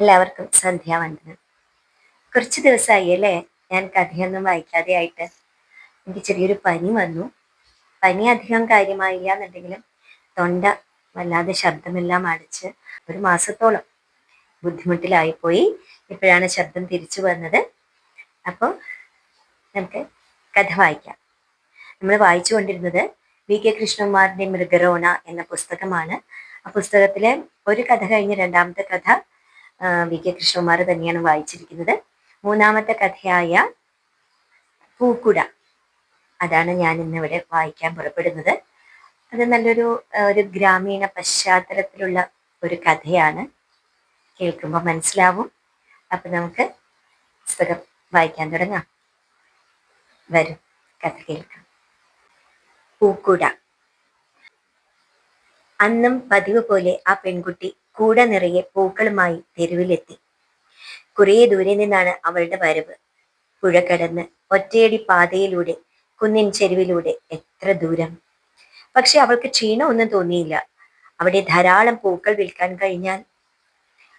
എല്ലാവർക്കും സന്ധ്യാവന്ദനം. കുറച്ച് ദിവസമായി അല്ലേ? ഞാൻ കഥയൊന്നും വായിക്കാതെ ആയിട്ട് എനിക്ക് ചെറിയൊരു പനി വന്നു. പനി അധികം കാര്യമായില്ല എന്നുണ്ടെങ്കിലും തൊണ്ട വല്ലാതെ ശബ്ദമെല്ലാം അടിച്ച് ഒരു മാസത്തോളം ബുദ്ധിമുട്ടിലായിപ്പോയി. ഇപ്പോഴാണ് ശബ്ദം തിരിച്ചു വന്നത്. അപ്പോൾ നമുക്ക് കഥ വായിക്കാം. നമ്മൾ വായിച്ചു കൊണ്ടിരുന്നത് വി. കെ. കൃഷ്ണകുമാറിന്റെ മൃഗരോണ എന്ന പുസ്തകമാണ്. ആ പുസ്തകത്തിലെ ഒരു കഥ കഴിഞ്ഞ് രണ്ടാമത്തെ കഥ വി കെ കൃഷ്ണകുമാർ തന്നെയാണ് വായിച്ചിരിക്കുന്നത്. മൂന്നാമത്തെ കഥയായ പൂക്കുട. അതാണ് ഞാൻ ഇന്നിവിടെ വായിക്കാൻ പുറപ്പെടുന്നത്. അത് നല്ലൊരു ഒരു ഗ്രാമീണ പശ്ചാത്തലത്തിലുള്ള ഒരു കഥയാണ്. കേൾക്കുമ്പോൾ മനസ്സിലാവും. അപ്പം നമുക്ക് പുസ്തകം വായിക്കാൻ തുടങ്ങാം. വരും കഥ കേൾക്കാം. പൂക്കുട. അന്നും പതിവ് പോലെ ആ പെൺകുട്ടി കൂട നിറയെ പൂക്കളുമായി തെരുവിലെത്തി. കുറേ ദൂരെ നിന്നാണ് അവളുടെ വരവ്. പുഴ കടന്ന് ഒറ്റയടി പാതയിലൂടെ കുന്നിൻ ചെരുവിലൂടെ എത്ര ദൂരം. പക്ഷെ അവൾക്ക് ക്ഷീണമൊന്നും തോന്നിയില്ല. അവിടെ ധാരാളം പൂക്കൾ വിൽക്കാൻ കഴിഞ്ഞാൽ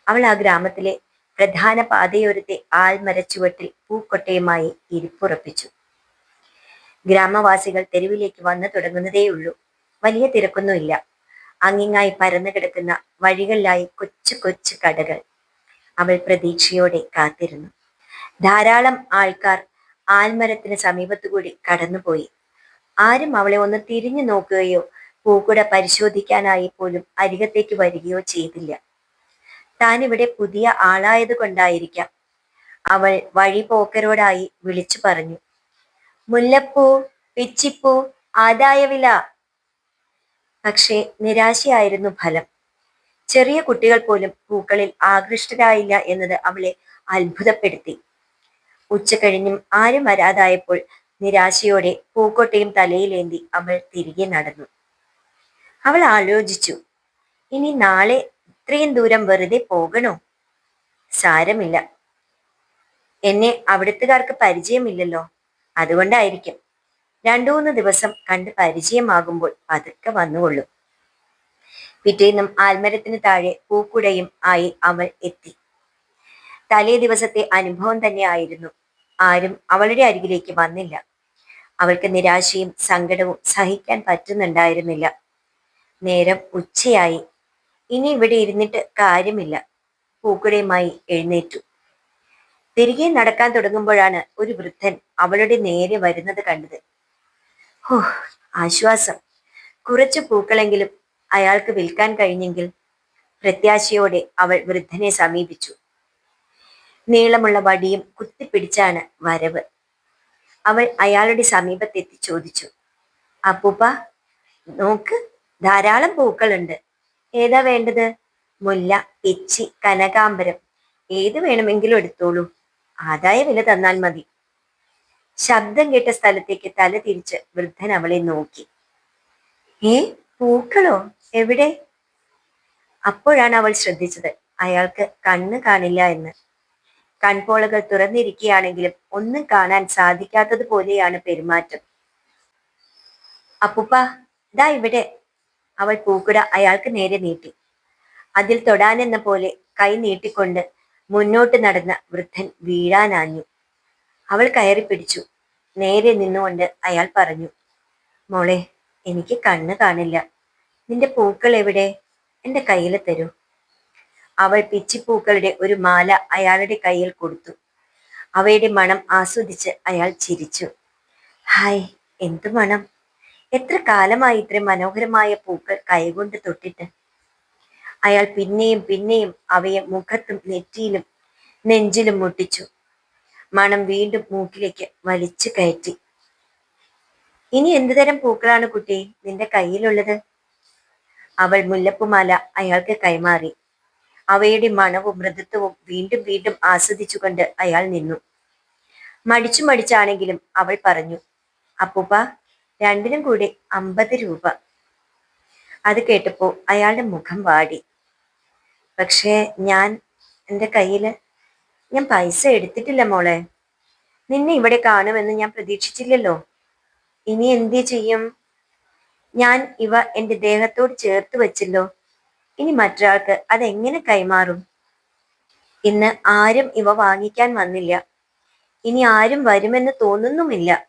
അവൾ ആ ഗ്രാമത്തിലെ പ്രധാന പാതയോരത്തെ ആൽമരച്ചുവട്ടിൽ പൂക്കൊട്ടയുമായി ഇരിപ്പുറപ്പിച്ചു. ഗ്രാമവാസികൾ തെരുവിലേക്ക് വന്നു തുടങ്ങുന്നതേയുള്ളൂ. വലിയ തിരക്കൊന്നുമില്ല. അങ്ങിങ്ങായി പരന്നു കിടക്കുന്ന വഴികളിലായി കൊച്ചു കൊച്ചു കടകൾ അവൾ പ്രതീക്ഷയോടെ കാത്തിരുന്നു. ധാരാളം ആൾക്കാർ ആൽമരത്തിന് സമീപത്തുകൂടി കടന്നുപോയി. ആരും അവളെ ഒന്ന് തിരിഞ്ഞു നോക്കുകയോ പൂക്കുട പരിശോധിക്കാനായി പോലും അരികത്തേക്ക് വരികയോ ചെയ്തില്ല. താൻ ഇവിടെ പുതിയ ആളായത് കൊണ്ടായിരിക്കാം. അവൾ വഴിപോക്കരോടായി വിളിച്ചു പറഞ്ഞു. മുല്ലപ്പൂ പിച്ചിപ്പൂ ആദായവില പക്ഷേ നിരാശയായിരുന്നു ഫലം. ചെറിയ കുട്ടികൾ പോലും പൂക്കളിൽ ആകൃഷ്ടരായില്ല എന്നത് അവളെ അത്ഭുതപ്പെടുത്തി. ഉച്ച കഴിഞ്ഞും ആരും വരാതായപ്പോൾ നിരാശയോടെ പൂക്കൊട്ടയും തലയിലേന്തി അവൾ തിരികെ നടന്നു. അവൾ ആലോചിച്ചു ഇനി നാളെ ഇത്രയും ദൂരം വെറുതെ പോകണോ? സാരമില്ല. എന്നെ അവിടുത്തുകാർക്ക് പരിചയമില്ലല്ലോ. അതുകൊണ്ടായിരിക്കും. രണ്ടു മൂന്ന് ദിവസം കണ്ട് പരിചയമാകുമ്പോൾ പതുക്കെ വന്നുകൊള്ളും. പിറ്റേന്നും ആൽമരത്തിന് താഴെ പൂക്കുടയും ആയി അവൾ എത്തി. തലേ ദിവസത്തെ അനുഭവം തന്നെയായിരുന്നു ആരും അവളുടെ അരികിലേക്ക് വന്നില്ല. അവൾക്ക് നിരാശയും സങ്കടവും സഹിക്കാൻ പറ്റുന്നുണ്ടായിരുന്നില്ല. നേരം ഉച്ചയായി. ഇനി ഇവിടെ ഇരുന്നിട്ട് കാര്യമില്ല. പൂക്കുടയുമായി എഴുന്നേറ്റു. തിരികെ നടക്കാൻ തുടങ്ങുമ്പോഴാണ് ഒരു വൃദ്ധൻ അവളുടെ നേരെ വരുന്നത് കണ്ടത്. ഓ ആശ്വാസം. കുറച്ച് പൂക്കളെങ്കിലും അയാൾക്ക് വിൽക്കാൻ കഴിഞ്ഞെങ്കിൽ പ്രത്യാശയോടെ അവൾ വൃദ്ധനെ സമീപിച്ചു. നീളമുള്ള വടിയും കുത്തിപ്പിടിച്ചാണ് വരവ്. അവൾ അയാളുടെ സമീപത്തെത്തി ചോദിച്ചു അപ്പൂപ്പ നോക്ക് ധാരാളം പൂക്കളുണ്ട്. ഏതാ വേണ്ടത്? മുല്ല പിച്ചി കനകാംബരം. ഏത് വേണമെങ്കിലും എടുത്തോളൂ. ആദായ വില തന്നാൽ മതി. ശബ്ദം കേട്ട സ്ഥലത്തേക്ക് തല തിരിച്ച് വൃദ്ധൻ അവളെ നോക്കി. ഏ പൂക്കളോ? എവിടെ? അപ്പോഴാണ് അവൾ ശ്രദ്ധിച്ചത്. അയാൾക്ക് കണ്ണ് കാണില്ല എന്ന്. കൺപോളകൾ തുറന്നിരിക്കുകയാണെങ്കിലും ഒന്നും കാണാൻ സാധിക്കാത്തത് പോലെയാണ് പെരുമാറ്റം. അപ്പുപ്പ ദാ ഇവിടെ. അവൾ പൂക്കുട അയാൾക്ക് നേരെ നീട്ടി. അതിൽ തൊടാനെന്ന പോലെ കൈ നീട്ടിക്കൊണ്ട് മുന്നോട്ട് നടന്ന വൃദ്ധൻ വീഴാനാഞ്ഞു. അവൾ കയറി പിടിച്ചു. നേരെ നിന്നുകൊണ്ട് അയാൾ പറഞ്ഞു മോളെ എനിക്ക് കണ്ണ് കാണില്ല. നിന്റെ പൂക്കൾ എവിടെ? എന്റെ കയ്യിൽ തരൂ. അവൾ പിച്ചിപ്പൂക്കളുടെ ഒരു മാല അയാളുടെ കയ്യിൽ കൊടുത്തു. അവയുടെ മണം ആസ്വദിച്ച് അയാൾ ചിരിച്ചു. ഹായ് എന്തു മണം? എത്ര കാലമായി ഇത്ര മനോഹരമായ പൂക്കൾ കൈകൊണ്ട് തൊട്ടിട്ട്? അയാൾ പിന്നെയും പിന്നെയും അവയെ മുഖത്തും നെറ്റിയിലും നെഞ്ചിലും മുട്ടിച്ചു. മണം വീണ്ടും മൂക്കിലേക്ക് വലിച്ചു കയറ്റി. ഇനി എന്തു തരം പൂക്കളാണ് കുട്ടി നിന്റെ കയ്യിലുള്ളത്? അവൾ മുല്ലപ്പുമാല അയാൾക്ക് കൈമാറി. അവയുടെ മണവും മൃദുത്വവും വീണ്ടും വീണ്ടും ആസ്വദിച്ചുകൊണ്ട് അയാൾ നിന്നു. മടിച്ചു മടിച്ചാണെങ്കിലും അവൾ പറഞ്ഞു അപ്പൂപ്പ രണ്ടിനും കൂടി അമ്പത് രൂപ. അത് കേട്ടപ്പോ അയാളുടെ മുഖം വാടി. പക്ഷേ ഞാൻ എന്റെ കയ്യിൽ ഞാൻ പൈസ എടുത്തിട്ടില്ല മോളെ. നിന്നെ ഇവിടെ കാണുമെന്ന് ഞാൻ പ്രതീക്ഷിച്ചില്ലല്ലോ. ഇനി എന്ത് ചെയ്യും? ഞാൻ ഇവ എന്റെ ദേഹത്തോട് ചേർത്ത് വെച്ചല്ലോ. ഇനി മറ്റൊരാൾക്ക് അതെങ്ങനെ കൈമാറും? ഇന്ന് ആരും ഇവ വാങ്ങിക്കാൻ വന്നില്ല. ഇനി ആരും വരുമെന്ന് തോന്നുന്നുമില്ല.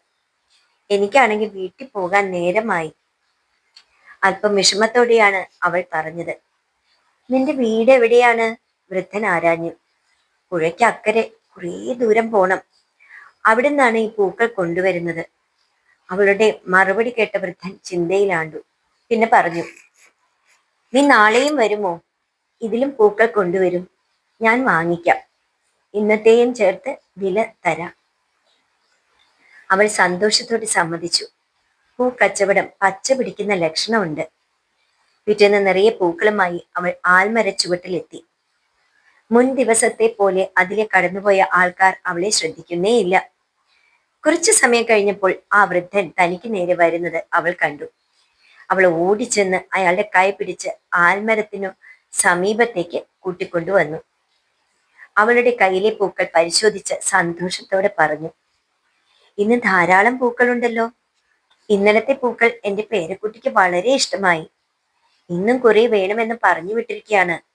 എനിക്കാണെങ്കിൽ വീട്ടിൽ പോകാൻ നേരമായി. അല്പം വിഷമത്തോടെയാണ് അവൾ പറഞ്ഞത്. നിന്റെ വീട് എവിടെയാണ്? വൃദ്ധൻ ആരാഞ്ഞു പുഴയ്ക്ക് അക്കരെ കുറേ ദൂരം പോണം. അവിടെ നിന്നാണ് ഈ പൂക്കൾ കൊണ്ടുവരുന്നത്. അവളുടെ മറുപടി കേട്ട വൃദ്ധൻ ചിന്തയിലാണ്ടു. പിന്നെ പറഞ്ഞു നീ നാളെയും വരുമോ? ഇതിലും പൂക്കൾ കൊണ്ടുവരും. ഞാൻ വാങ്ങിക്കാം. ഇന്നത്തെയും ചേർത്ത് വില തരാം. അവൾ സന്തോഷത്തോടെ സമ്മതിച്ചു. പൂക്കച്ചവടം പച്ച പിടിക്കുന്ന ലക്ഷണമുണ്ട്. പിറ്റേന്ന് നിറയെ പൂക്കളുമായി അവൾ ആൽമര ചുവട്ടിലെത്തി. മുൻ ദിവസത്തെ പോലെ അതിലെ കടന്നുപോയ ആൾക്കാർ അവളെ ശ്രദ്ധിക്കുന്നേയില്ല. കുറച്ചു സമയം കഴിഞ്ഞപ്പോൾ ആ വൃദ്ധൻ തനിക്ക് നേരെ വരുന്നത് അവൾ കണ്ടു. അവൾ ഓടിച്ചെന്ന് അയാളുടെ കൈ പിടിച്ച് ആൽമരത്തിനു സമീപത്തേക്ക് കൂട്ടിക്കൊണ്ടുവന്നു അവളുടെ കയ്യിലെ പൂക്കൾ പരിശോധിച്ച് സന്തോഷത്തോടെ പറഞ്ഞു ഇന്ന് ധാരാളം പൂക്കളുണ്ടല്ലോ. ഇന്നലത്തെ പൂക്കൾ എന്റെ പേരക്കുട്ടിക്ക് വളരെ ഇഷ്ടമായി. ഇന്നും കുറെ വേണമെന്ന് പറഞ്ഞു വിട്ടിരിക്കുകയാണ്.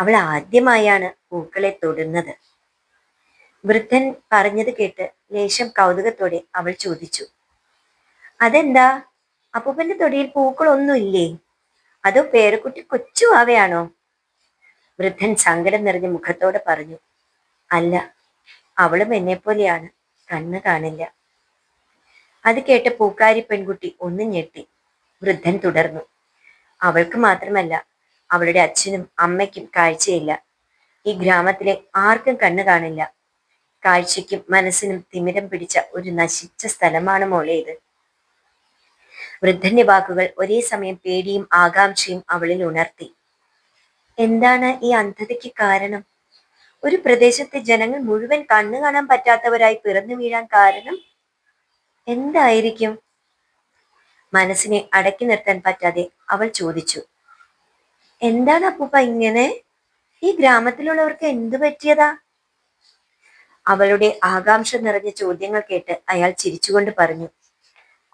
അവൾ ആദ്യമായാണ് പൂക്കളെ തൊടുന്നത്. വൃദ്ധൻ പറഞ്ഞത് കേട്ട് ലേശം കൗതുകത്തോടെ അവൾ ചോദിച്ചു അതെന്താ? അപ്പൂപ്പന്റെ തൊടിയിൽ പൂക്കളൊന്നുമില്ലേ? അതോ പേരക്കുട്ടി കൊച്ചു ആവയാണോ? വൃദ്ധൻ സങ്കടം നിറഞ്ഞ മുഖത്തോടെ പറഞ്ഞു അല്ല അവളും എന്നെ പോലെയാണ് കണ്ണ് കാണില്ല. അത് കേട്ട പൂക്കാരി പെൺകുട്ടി ഒന്ന് ഞെട്ടി. വൃദ്ധൻ തുടർന്നു അവൾക്ക് മാത്രമല്ല അവളുടെ അച്ഛനും അമ്മയ്ക്കും കാഴ്ചയില്ല. ഈ ഗ്രാമത്തിലെ ആർക്കും കണ്ണു കാണില്ല. കാഴ്ചയ്ക്കും മനസ്സിനും തിമിരം പിടിച്ച ഒരു നശിച്ച സ്ഥലമാണ് മോളെ ഇത്. വൃദ്ധന്റെ വാക്കുകൾ ഒരേ സമയം പേടിയും ആകാംക്ഷയും അവളിൽ ഉണർത്തി. എന്താണ് ഈ അന്ധതയ്ക്ക് കാരണം? ഒരു പ്രദേശത്തെ ജനങ്ങൾ മുഴുവൻ കണ്ണു കാണാൻ പറ്റാത്തവരായി പിറന്നു വീഴാൻ കാരണം എന്തായിരിക്കും? മനസ്സിനെ അടക്കി നിർത്താൻ പറ്റാതെ അവൾ ചോദിച്ചു. എന്താണ് അപ്പൂപ്പ ഇങ്ങനെ? ഈ ഗ്രാമത്തിലുള്ളവർക്ക് എന്തു പറ്റിയതാ? അവളുടെ ആകാംക്ഷ നിറഞ്ഞ ചോദ്യങ്ങൾ കേട്ട് അയാൾ ചിരിച്ചുകൊണ്ട് പറഞ്ഞു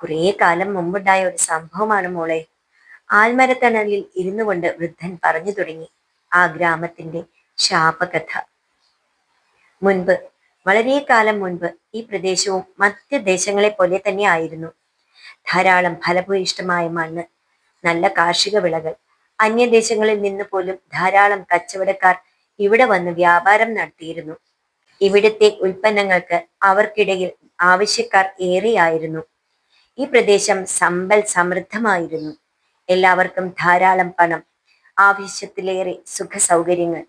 കുറേ കാലം മുമ്പുണ്ടായ ഒരു സംഭവമാണ് മോളെ. ആൽമരത്തണലിൽ ഇരുന്നു കൊണ്ട് വൃദ്ധൻ പറഞ്ഞു തുടങ്ങി ആ ഗ്രാമത്തിന്റെ ശാപകഥ. മുൻപ് വളരെ കാലം മുൻപ് ഈ പ്രദേശവും മറ്റ് ദേശങ്ങളെ പോലെ തന്നെ ആയിരുന്നു. ധാരാളം ഫലഭൂയിഷ്ടമായ മണ്ണ് നല്ല കാർഷിക വിളകൾ അന്യദേശങ്ങളിൽ നിന്ന് പോലും ധാരാളം കച്ചവടക്കാർ ഇവിടെ വന്ന് വ്യാപാരം നടത്തിയിരുന്നു. ഇവിടുത്തെ ഉൽപ്പന്നങ്ങൾക്ക് അവർക്കിടയിൽ ആവശ്യക്കാർ ഏറെയായിരുന്നു. ഈ പ്രദേശം സമ്പൽ സമൃദ്ധമായിരുന്നു. എല്ലാവർക്കും ധാരാളം പണം ആവശ്യത്തിലേറെ സുഖ സൗകര്യങ്ങൾ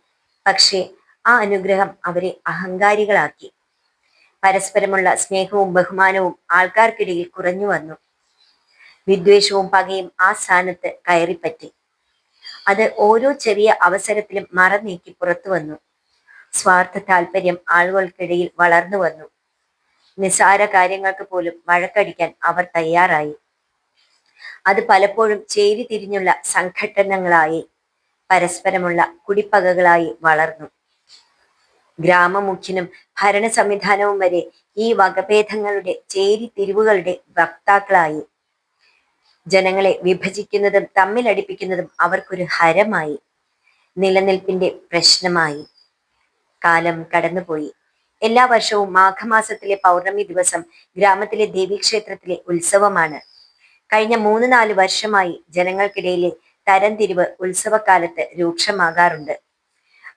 പക്ഷേ ആ അനുഗ്രഹം അവരെ അഹങ്കാരികളാക്കി. പരസ്പരമുള്ള സ്നേഹവും ബഹുമാനവും ആൾക്കാർക്കിടയിൽ കുറഞ്ഞു വന്നു. വിദ്വേഷവും പകയും ആ സ്ഥാനത്ത് കയറിപ്പറ്റി. അത് ഓരോ ചെറിയ അവസരത്തിലും മറനീക്കി പുറത്തു വന്നു. സ്വാർത്ഥ താല്പര്യം ആളുകൾക്കിടയിൽ വളർന്നു വന്നു. നിസാര കാര്യങ്ങൾക്ക് പോലും വഴക്കടിക്കാൻ അവർ തയ്യാറായി. അത് പലപ്പോഴും ചേരി തിരിഞ്ഞുള്ള സംഘട്ടനങ്ങളായി പരസ്പരമുള്ള കുടിപ്പകകളായി വളർന്നു. ഗ്രാമമുഖ്യനും ഭരണ സംവിധാനവും വരെ ഈ വകഭേദങ്ങളുടെ ചേരി തിരിവുകളുടെ വക്താക്കളായി. ജനങ്ങളെ വിഭജിക്കുന്നതും തമ്മിലടിപ്പിക്കുന്നതും അവർക്കൊരു ഹരമായി. നിലനിൽപ്പിന്റെ പ്രശ്നമായി. കാലം കടന്നുപോയി. എല്ലാ വർഷവും മാഘമാസത്തിലെ പൗർണമി ദിവസം ഗ്രാമത്തിലെ ദേവീക്ഷേത്രത്തിലെ ഉത്സവമാണ്. കഴിഞ്ഞ മൂന്ന് നാല് വർഷമായി ജനങ്ങൾക്കിടയിലെ തരംതിരിവ് ഉത്സവകാലത്ത് രൂക്ഷമാകാറുണ്ട്.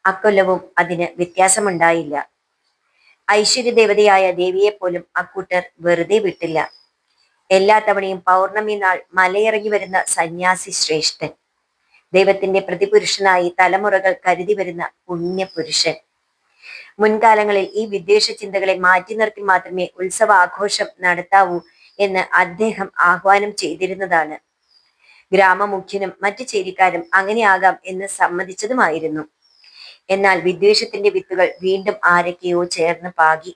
അക്കൊല്ലവും അതിന് വ്യത്യാസമുണ്ടായില്ല. ദേവിയെ പോലും അക്കൂട്ടർ വെറുതെ വിട്ടില്ല. എല്ലാ തവണയും പൗർണമി നാൾ മലയിറങ്ങി വരുന്ന സന്യാസി ശ്രേഷ്ഠൻ. ദൈവത്തിന്റെ പ്രതിപുരുഷനായി തലമുറകൾ കരുതി വരുന്ന പുണ്യപുരുഷൻ. മുൻകാലങ്ങളിൽ ഈ വിദ്വേഷ ചിന്തകളെ മാറ്റി നിർത്തി മാത്രമേ ഉത്സവ ആഘോഷം നടത്താവൂ എന്ന് അദ്ദേഹം ആഹ്വാനം ചെയ്തിരുന്നതാണ്. ഗ്രാമമുഖ്യനും മറ്റു ചേരിക്കാരും അങ്ങനെയാകാം എന്ന് സമ്മതിച്ചതുമായിരുന്നു. എന്നാൽ വിദ്വേഷത്തിന്റെ വിത്തുകൾ വീണ്ടും ആരൊക്കെയോ ചേർന്ന് പാകി.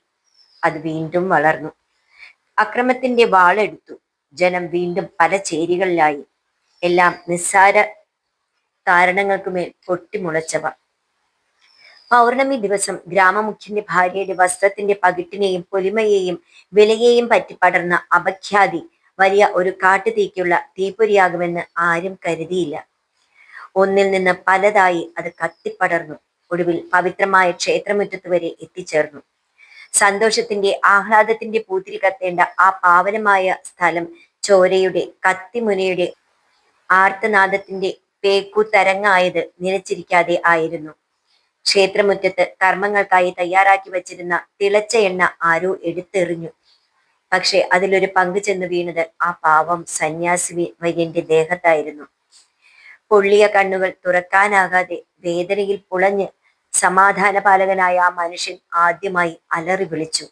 അത് വീണ്ടും വളർന്നു. അക്രമത്തിന്റെ വാളെടുത്തു. ജനം വീണ്ടും പല ചേരികളിലായി. എല്ലാം നിസ്സാര കാരണങ്ങൾക്കുമേൽ പൊട്ടിമുളച്ചവ. പൗർണമി ദിവസം ഗ്രാമമുഖ്യന്റെ ഭാര്യയുടെ വസ്ത്രത്തിന്റെ പകിട്ടിനെയും പൊലിമയെയും വിലയെയും പറ്റി പടർന്ന അപഖ്യാതി വലിയ ഒരു കാട്ടുതീക്കുള്ള തീപ്പൊരിയാകുമെന്ന് ആരും കരുതിയില്ല. ഒന്നിൽ നിന്ന് പലതായി അത് കത്തിപ്പടർന്നു. ഒടുവിൽ പവിത്രമായ ക്ഷേത്രമുറ്റത്ത് വരെ എത്തിച്ചേർന്നു. സന്തോഷത്തിന്റെ ആഹ്ലാദത്തിന്റെ പൂത്തിരി കത്തേണ്ട ആ പാവനമായ സ്ഥലം ചോരയുടെ കത്തിമുനയുടെ ആർത്തനാദത്തിന്റെ പേക്കുതരങ്ങായത് നിലച്ചിരിക്കാതെ ആയിരുന്നു. ക്ഷേത്രമുറ്റത്ത് കർമ്മങ്ങൾക്കായി തയ്യാറാക്കി വച്ചിരുന്ന തിളച്ച എണ്ണ ആരോ എടുത്തെറിഞ്ഞു. പക്ഷെ അതിലൊരു പങ്കു ചെന്ന് വീണത് ആ പാവം സന്യാസി വര്യന്റെ ദേഹത്തായിരുന്നു. പൊള്ളിയ കണ്ണുകൾ തുറക്കാനാകാതെ വേദനയിൽ പുളഞ്ഞ് സമാധാനപാലകനായ ആ മനുഷ്യൻ ആദ്യമായി അലറി വിളിച്ചു.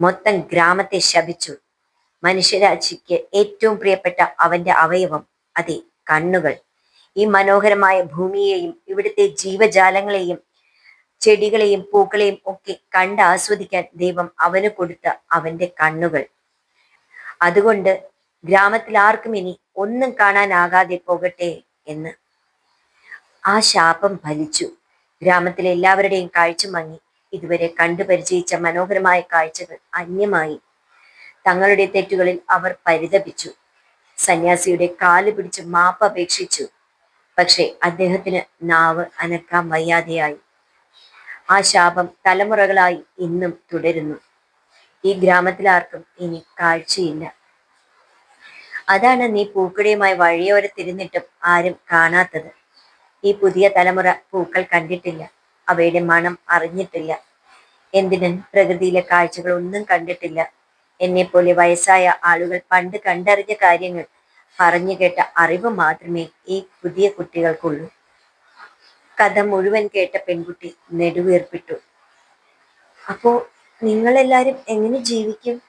മൊത്തം ഗ്രാമത്തെ ശപിച്ചു. മനുഷ്യരാശിക്ക് ഏറ്റവും പ്രിയപ്പെട്ട അവന്റെ അവയവം അതെ കണ്ണുകൾ. ഈ മനോഹരമായ ഭൂമിയെയും ഇവിടുത്തെ ജീവജാലങ്ങളെയും ചെടികളെയും പൂക്കളെയും ഒക്കെ കണ്ട് ആസ്വദിക്കാൻ ദൈവം അവന് കൊടുത്ത അവന്റെ കണ്ണുകൾ. അതുകൊണ്ട് ഗ്രാമത്തിൽ ആർക്കും ഇനി ഒന്നും കാണാനാകാതെ പോകട്ടെ എന്ന് ആ ശാപം ഫലിച്ചു. ഗ്രാമത്തിലെ എല്ലാവരുടെയും കാഴ്ച മങ്ങി. ഇതുവരെ കണ്ടു പരിചയിച്ച മനോഹരമായ കാഴ്ചകൾ അന്യമായി. തങ്ങളുടെ തെറ്റുകളിൽ അവർ പരിതപിച്ചു. സന്യാസിയുടെ കാൽ പിടിച്ച് മാപ്പ് അപേക്ഷിച്ചു. പക്ഷെ അദ്ദേഹത്തിന് നാവ് അനക്കാൻ വയ്യാതെയായി. ആ ശാപം തലമുറകളായി ഇന്നും തുടരുന്നു. ഈ ഗ്രാമത്തിലാർക്കും ഇനി കാഴ്ചയില്ല. അതാണ് നീ പൂക്കടയുമായി വഴിയോരത്തിരുന്നിട്ടും ആരും കാണാത്തത്. ഈ പുതിയ തലമുറ പൂക്കൾ കണ്ടിട്ടില്ല. അവയുടെ മണം അറിഞ്ഞിട്ടില്ല. എന്തിനും പ്രകൃതിയിലെ കാഴ്ചകൾ ഒന്നും കണ്ടിട്ടില്ല. എന്നെ പോലെ വയസ്സായ ആളുകൾ പണ്ട് കണ്ടറിഞ്ഞ കാര്യങ്ങൾ പറഞ്ഞു കേട്ട അറിവ് മാത്രമേ ഈ പുതിയ കുട്ടികൾക്കുള്ളൂ. കഥ മുഴുവൻ കേട്ട പെൺകുട്ടി നെടുവേർപ്പിട്ടു. അപ്പോ നിങ്ങളെല്ലാരും എങ്ങനെ ജീവിക്കും?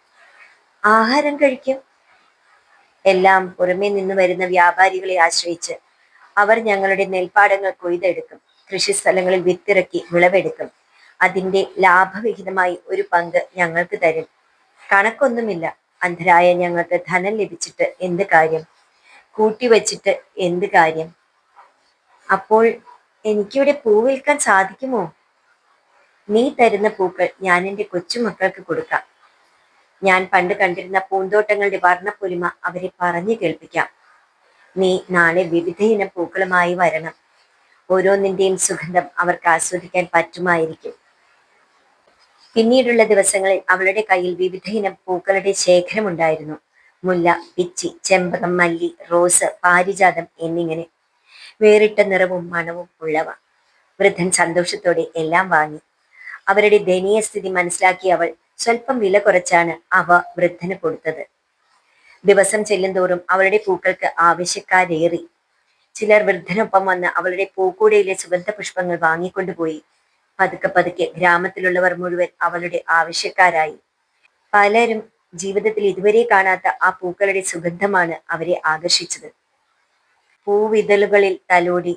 ആഹാരം കഴിക്കും? എല്ലാം പുറമേ നിന്ന് വരുന്ന വ്യാപാരികളെ ആശ്രയിച്ച് അവർ ഞങ്ങളുടെ നെൽപ്പാടങ്ങൾ കൊയ്തെടുക്കും. കൃഷിസ്ഥലങ്ങളിൽ വിത്തിറക്കി വിളവെടുക്കും. അതിന്റെ ലാഭവിഹിതമായി ഒരു പങ്ക് ഞങ്ങൾക്ക് തരും. കണക്കൊന്നുമില്ല. അന്ധരായ ഞങ്ങൾക്ക് ധനം ലഭിച്ചിട്ട് എന്ത് കാര്യം? കൂട്ടിവച്ചിട്ട് എന്ത് കാര്യം? അപ്പോൾ എനിക്കിവിടെ പൂ വിൽക്കാൻ സാധിക്കുമോ? നീ തരുന്ന പൂക്കൾ ഞാൻ എന്റെ കൊച്ചുമക്കൾക്ക് കൊടുക്കാം. ഞാൻ പണ്ട് കണ്ടിരുന്ന പൂന്തോട്ടങ്ങളുടെ വർണപ്പൊലിമ അവരെ പറഞ്ഞു കേൾപ്പിക്കാം. നീ നാളെ വിവിധ ഇന പൂക്കളുമായി വരണം. ഓരോന്നിന്റെയും സുഗന്ധം അവർക്ക് ആസ്വദിക്കാൻ പറ്റുമായിരിക്കും. പിന്നീടുള്ള ദിവസങ്ങളിൽ അവളുടെ കയ്യിൽ വിവിധ ഇനം പൂക്കളുടെ ശേഖരമുണ്ടായിരുന്നു മുല്ല പിച്ചി ചെമ്പകം മല്ലി റോസ് പാരിജാതം എന്നിങ്ങനെ വേറിട്ട നിറവും മണവും ഉള്ളവ. വൃദ്ധൻ സന്തോഷത്തോടെ എല്ലാം വാങ്ങി. അവരുടെ ദയനീയ സ്ഥിതി മനസ്സിലാക്കിയ അവൾ സ്വല്പം വില കുറച്ചാണ് അവ വൃദ്ധന് കൊടുത്തത്. ദിവസം ചെല്ലുന്തോറും അവളുടെ പൂക്കൾക്ക് ആവശ്യക്കാരേറി. ചിലർ വൃദ്ധനൊപ്പം വന്ന് അവളുടെ പൂക്കൂടയിലെ സുഗന്ധ പുഷ്പങ്ങൾ വാങ്ങിക്കൊണ്ടുപോയി. പതുക്കെ പതുക്കെ ഗ്രാമത്തിലുള്ളവർ മുഴുവൻ അവളുടെ ആവശ്യക്കാരായി. പലരും ജീവിതത്തിൽ ഇതുവരെ കാണാത്ത ആ പൂക്കളുടെ സുഗന്ധമാണ് അവരെ ആകർഷിച്ചത്. പൂവിതളുകളിൽ തലോടി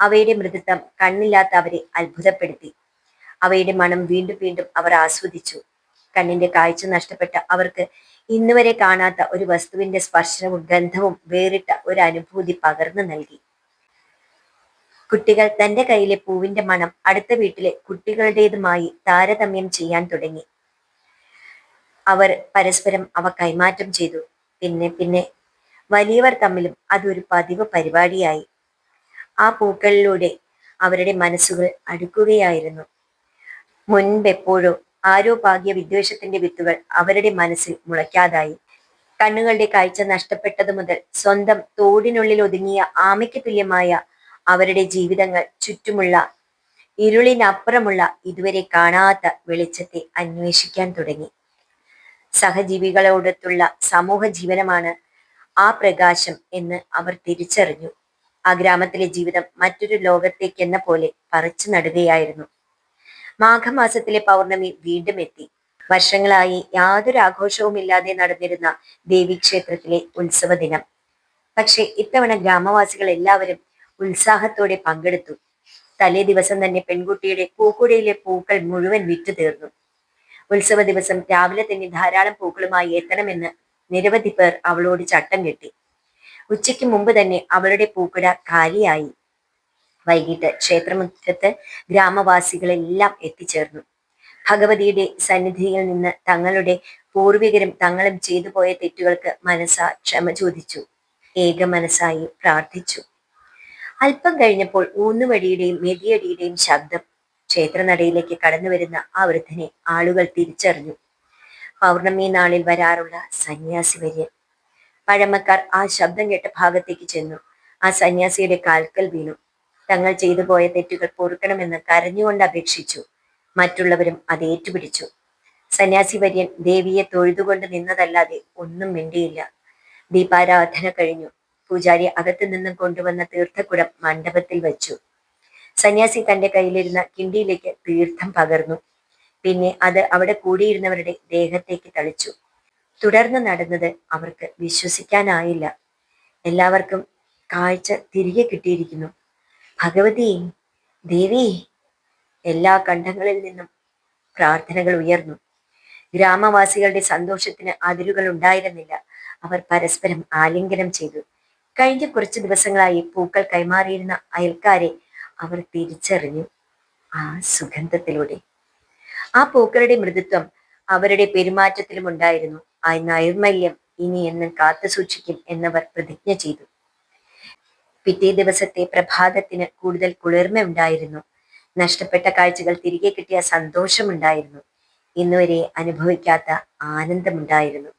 അവയുടെ മൃദുത്വം കണ്ണില്ലാത്ത അവരെ അത്ഭുതപ്പെടുത്തി. അവയുടെ മണം വീണ്ടും വീണ്ടും അവർ ആസ്വദിച്ചു. കണ്ണിന്റെ കാഴ്ച നഷ്ടപ്പെട്ട അവർക്ക് ഇന്നുവരെ കാണാത്ത ഒരു വസ്തുവിന്റെ സ്പർശനവും ഗന്ധവും വേറിട്ട ഒരു അനുഭൂതി പകർന്നു നൽകി. കുട്ടികൾ തന്റെ കയ്യിലെ പൂവിന്റെ മണം അടുത്ത വീട്ടിലെ കുട്ടികളുടേതുമായി താരതമ്യം ചെയ്യാൻ തുടങ്ങി. അവർ പരസ്പരം അവ കൈമാറ്റം ചെയ്തു. പിന്നെ പിന്നെ വലിയവർ തമ്മിലും അതൊരു പതിവ് പരിപാടിയായി. ആ പൂക്കളിലൂടെ അവരുടെ മനസ്സുകൾ അടുക്കുകയായിരുന്നു. മുൻപെപ്പോഴോ ആരോ പാകിയ വിദ്വേഷത്തിന്റെ വിത്തുകൾ അവരുടെ മനസ്സിൽ മുളയ്ക്കാതായി. കണ്ണുകളുടെ കാഴ്ച നഷ്ടപ്പെട്ടതു മുതൽ സ്വന്തം തോടിനുള്ളിൽ ഒതുങ്ങിയ ആമയ്ക്ക് തുല്യമായ അവരുടെ ജീവിതങ്ങൾ ചുറ്റുമുള്ള ഇരുളിനപ്പുറമുള്ള ഇതുവരെ കാണാത്ത വെളിച്ചത്തെ അന്വേഷിക്കാൻ തുടങ്ങി. സഹജീവികളോടൊത്തുള്ള സമൂഹ ജീവനമാണ് ആ പ്രകാശം എന്ന് അവർ തിരിച്ചറിഞ്ഞു. ആ ഗ്രാമത്തിലെ ജീവിതം മറ്റൊരു ലോകത്തേക്കെന്ന പോലെ പറിച്ചു നടുകയായിരുന്നു. മാഘമാസത്തിലെ പൗർണമി വീണ്ടും എത്തി. വർഷങ്ങളായി യാതൊരു ആഘോഷവും ഇല്ലാതെ നടന്നിരുന്ന ദേവീക്ഷേത്രത്തിലെ ഉത്സവ ദിനം. പക്ഷെ ഇത്തവണ ഗ്രാമവാസികൾ എല്ലാവരും ഉത്സാഹത്തോടെ പങ്കെടുത്തു. തലേ ദിവസം തന്നെ പെൺകുട്ടിയുടെ പൂക്കുടയിലെ പൂക്കൾ മുഴുവൻ വിറ്റു തീർന്നു ഉത്സവ ദിവസം രാവിലെ തന്നെ ധാരാളം പൂക്കളുമായി എത്തണമെന്ന് നിരവധി പേർ അവളോട് ചട്ടം കെട്ടി. ഉച്ചയ്ക്ക് മുമ്പ് തന്നെ അവളുടെ പൂക്കുട കാലിയായി. വൈകിട്ട് ക്ഷേത്രമുറ്റത്ത് ഗ്രാമവാസികളെല്ലാം എത്തിച്ചേർന്നു. ഭഗവതിയുടെ സന്നിധിയിൽ നിന്ന് തങ്ങളുടെ പൂർവികരും തങ്ങളും ചെയ്തു പോയ തെറ്റുകൾക്ക് മനസ്സ ക്ഷമ ചോദിച്ചു. ഏക മനസ്സായി പ്രാർത്ഥിച്ചു. അല്പം കഴിഞ്ഞപ്പോൾ ഊന്നുവടിയുടെയും മെതിയടിയുടെയും ശബ്ദം ക്ഷേത്രനടയിലേക്ക് കടന്നു വരുന്ന ആ വൃദ്ധനെ ആളുകൾ തിരിച്ചറിഞ്ഞു. പൗർണമി നാളിൽ വരാറുള്ള സന്യാസി വര്യൻ പഴമക്കാർ ആ ശബ്ദം കേട്ട ഭാഗത്തേക്ക് ചെന്നു. ആ സന്യാസിയുടെ കാൽക്കൽ വീണു. തങ്ങൾ ചെയ്തു പോയ തെറ്റുകൾ പൊറുക്കണമെന്ന് കരഞ്ഞുകൊണ്ട് അപേക്ഷിച്ചു. മറ്റുള്ളവരും അത് ഏറ്റുപിടിച്ചു. സന്യാസി വര്യൻ ദേവിയെ തൊഴുതുകൊണ്ട് നിന്നതല്ലാതെ ഒന്നും മിണ്ടിയില്ല. ദീപാരാധന കഴിഞ്ഞു. പൂജാരി അകത്തു നിന്നും കൊണ്ടുവന്ന തീർത്ഥക്കുടം മണ്ഡപത്തിൽ വെച്ചു. സന്യാസി തന്റെ കയ്യിലിരുന്ന കിണ്ടിയിലേക്ക് തീർത്ഥം പകർന്നു. പിന്നെ അത് അവിടെ കൂടിയിരുന്നവരുടെ ദേഹത്തേക്ക് തളിച്ചു. തുടർന്ന് നടന്നത് അവർക്ക് വിശ്വസിക്കാനായില്ല. എല്ലാവർക്കും കാഴ്ച തിരികെ കിട്ടിയിരിക്കുന്നു. ഭഗവതി ദേവി എല്ലാ കണ്ഠങ്ങളിൽ നിന്നും പ്രാർത്ഥനകൾ ഉയർന്നു. ഗ്രാമവാസികളുടെ സന്തോഷത്തിന് അതിരുകൾ ഉണ്ടായിരുന്നില്ല. അവർ പരസ്പരം ആലിംഗനം ചെയ്തു. കഴിഞ്ഞ കുറച്ച് ദിവസങ്ങളായി പൂക്കൾ കൈമാറിയിരുന്ന അയൽക്കാരെ അവർ തിരിച്ചറിഞ്ഞു ആ സുഗന്ധത്തിലൂടെ. ആ പൂക്കളുടെ മൃദുത്വം അവരുടെ പെരുമാറ്റത്തിലും ഉണ്ടായിരുന്നു. ആ നൈർമല്യം ഇനി എന്നും കാത്തു സൂക്ഷിക്കും എന്നവർ പ്രതിജ്ഞ ചെയ്തു. പിറ്റേ ദിവസത്തെ പ്രഭാതത്തിന് കൂടുതൽ കുളിർമ ഉണ്ടായിരുന്നു നഷ്ടപ്പെട്ട കാഴ്ചകൾ തിരികെ കിട്ടിയ സന്തോഷമുണ്ടായിരുന്നു. ഇന്നുവരെ അനുഭവിക്കാത്ത ആനന്ദമുണ്ടായിരുന്നു.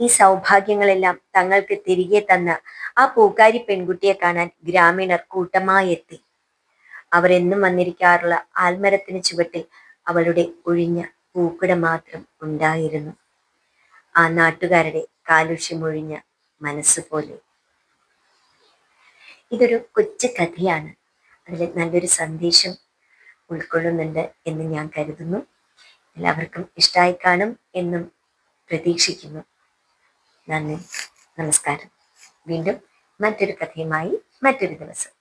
ഈ സൗഭാഗ്യങ്ങളെല്ലാം തങ്ങൾക്ക് തിരികെ തന്ന ആ പൂക്കാരി പെൺകുട്ടിയെ കാണാൻ ഗ്രാമീണർ കൂട്ടമായി എത്തി അവരെന്നും വന്നിരിക്കാറുള്ള ആൽമരത്തിന് ചുവട്ടിൽ അവളുടെ ഒഴിഞ്ഞ പൂക്കുട മാത്രം ഉണ്ടായിരുന്നു. ആ നാട്ടുകാരുടെ കാലുഷ്യമൊഴിഞ്ഞ മനസ്സ് പോലെ ഇതൊരു കൊച്ചു കഥയാണ്. അതിൽ നല്ലൊരു സന്ദേശം ഉൾക്കൊള്ളുന്നുണ്ട് എന്ന് ഞാൻ കരുതുന്നു. എല്ലാവർക്കും ഇഷ്ടമായി കാണും എന്നും പ്രതീക്ഷിക്കുന്നു. നന്ദി. നമസ്കാരം. വീണ്ടും മറ്റൊരു കഥയുമായി മറ്റൊരു ദിവസം.